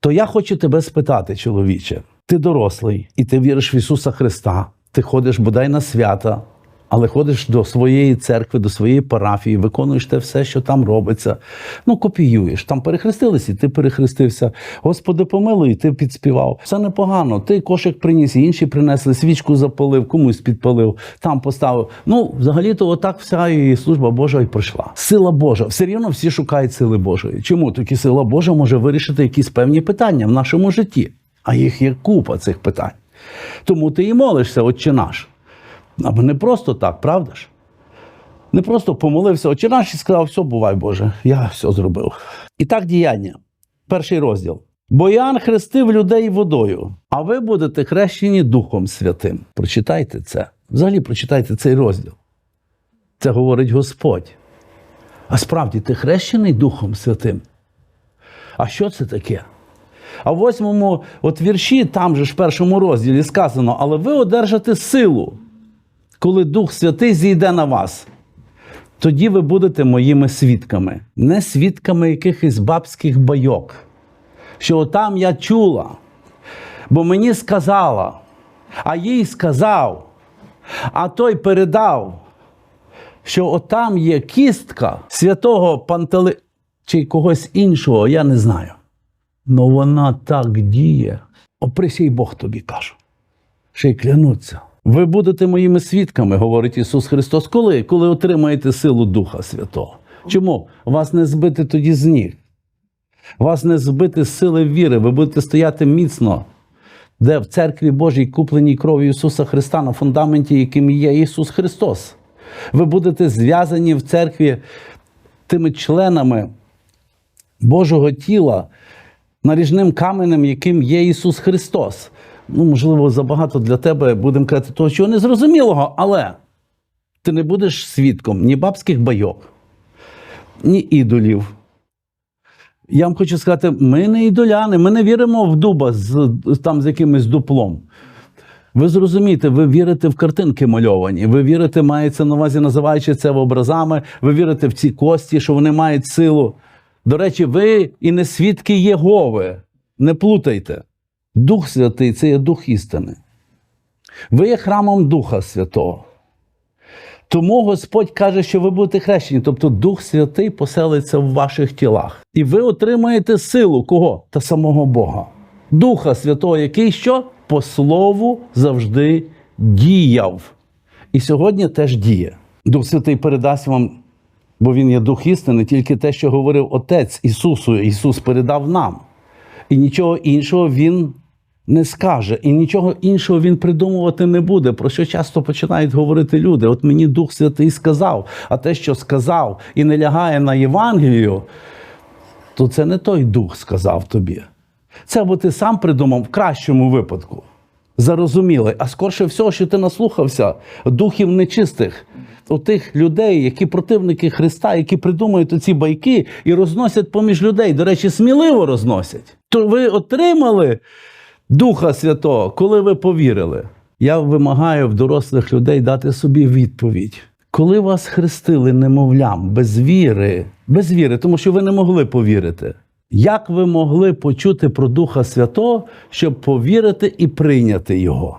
То я хочу тебе спитати, чоловіче. Ти дорослий, і ти віриш в Ісуса Христа. Ти ходиш бодай на свята, але ходиш до своєї церкви, до своєї парафії, виконуєш те все, що там робиться. Ну, копіюєш. Там перехрестилися, ти перехрестився. Господи, помилуй, ти підспівав. Все непогано. Ти кошик приніс, інші принесли, свічку запалив, комусь підпалив, там поставив. Ну, взагалі-то, отак вся і служба Божа і пройшла. Сила Божа. Все рівно всі шукають сили Божої. Чому? Тільки сила Божа може вирішити якісь певні питання в нашому житті. А їх є купа цих питань. Тому ти і молишся, Отче наш. Або не просто так, правда ж? Не просто помолився Отче наш і сказав, все, бувай Боже, я все зробив. І так діяння. Перший розділ. Бо Іоанн хрестив людей водою, а ви будете хрещені Духом Святим. Прочитайте це. Взагалі прочитайте цей розділ. Це говорить Господь. А справді ти хрещений Духом Святим. А що це таке? А в восьмому от вірші, там же ж першому розділі сказано, але ви одержите силу, коли Дух Святий зійде на вас. Тоді ви будете моїми свідками, не свідками якихось бабських байок. Що там я чула, бо мені сказала, а їй сказав, а той передав, що отам є кістка святого Пантели чи когось іншого, я не знаю. Но вона так діє. Оприсій Бог тобі кажу. Ще й клянуться. Ви будете моїми свідками, говорить Ісус Христос. Коли? Коли отримаєте силу Духа Святого. Чому? Вас не збити тоді з ніг. Вас не збити з сили віри. Ви будете стояти міцно, де в церкві Божій, купленій кров'ю Ісуса Христа, на фундаменті, яким є Ісус Христос. Ви будете зв'язані в церкві тими членами Божого тіла, наріжним каменем, яким є Ісус Христос. Ну, можливо, забагато для тебе будемо казати того, чого незрозумілого, але ти не будеш свідком ні бабських байок, ні ідолів. Я вам хочу сказати, ми не ідоляни, ми не віримо в дуба з, там, з якимось дуплом. Ви зрозумієте, ви вірите в картинки мальовані, ви вірите, мається на увазі, називаючи це образами, ви вірите в ці кості, що вони мають силу. До речі, ви і не свідки Єгови. Не плутайте. Дух Святий це є Дух істини. Ви є храмом Духа Святого. Тому Господь каже, що ви будете хрещені, тобто Дух Святий поселиться в ваших тілах. І ви отримаєте силу кого? Та самого Бога. Духа Святого, який що? По слову завжди діяв. І сьогодні теж діє. Дух Святий передасть вам, бо Він є Дух істини, тільки те, що говорив Отець Ісусу, Ісус передав нам. І нічого іншого Він не скаже, і нічого іншого він придумувати не буде. Про що часто починають говорити люди? От мені Дух Святий сказав, а те, що сказав, і не лягає на Євангелію, то це не той дух сказав тобі. Це або ти сам придумав в кращому випадку. Зарозумілий, а скорше всього, що ти наслухався духів нечистих, тих людей, які противники Христа, які придумують оці байки і розносять поміж людей. До речі, сміливо розносять. То ви отримали Духа Святого, коли ви повірили. Я вимагаю в дорослих людей дати собі відповідь. Коли вас хрестили немовлям без віри, без віри, тому що ви не могли повірити. Як ви могли почути про Духа Святого, щоб повірити і прийняти Його?